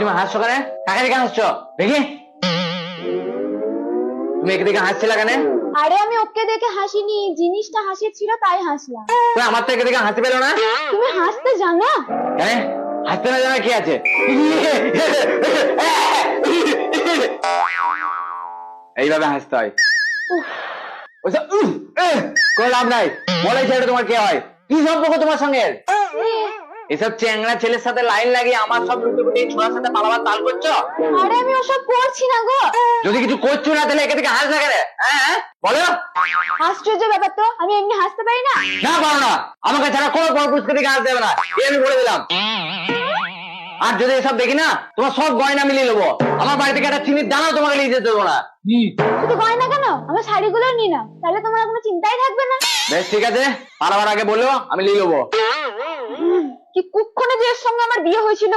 তুমি হাসছো কেন? কাকে দেখে হাসছো? দেখি। তুমি একে দেখে হাসছিলা কেন? আরে আমি ওকে দেখে হাসিনি। জিনিসটা হাসির ছিল তাই হাসলাম। তুমি আমার তো একে দেখে হাসি পেল না? তুমি হাসতে জানো কেন হাসতে না জানা কি আছে? এইভাবে হাসতে হয়। কোনো লাভ নাই। বলে ছেলেটা তোমার কে হয়? কি সম্পর্ক তোমার সঙ্গে? এসব চ্যাংড়া ছেলের সাথে লাইন লাগিয়ে আমার সব ছোড়ার সাথে পালাবার তাল করছ? আরে আমি ওসব করছি না গো। যদি কিছু করছ না তাহলে একে থেকে হাস না কেন? হ্যাঁ হ্যাঁ? বলো। আশ্চর্য ব্যাপার তো আমি এমনি হাসতে পারি না? না পারো না। আমাকে ছাড়া কোনো পুরস্কার দিকে হাস দেবে না। এই আমি বলে দিলাম। আর যদি এসব দেখি না তোমার সব গয়না মিলিয়ে নেব। আমার বাড়ি থেকে একটা চিনির দানাও তোমাকে নিয়ে যেতে দেবো না। শুধু গয়না কেন? আমার শাড়িগুলো নি না তাহলে তোমার কোনো চিন্তাই থাকবে না। বেশ ঠিক আছে। পালাবার আগে বলল আমি নিয়ে নেব। কি কুক্ষণে যে এর সঙ্গে আমার বিয়ে হয়েছিল?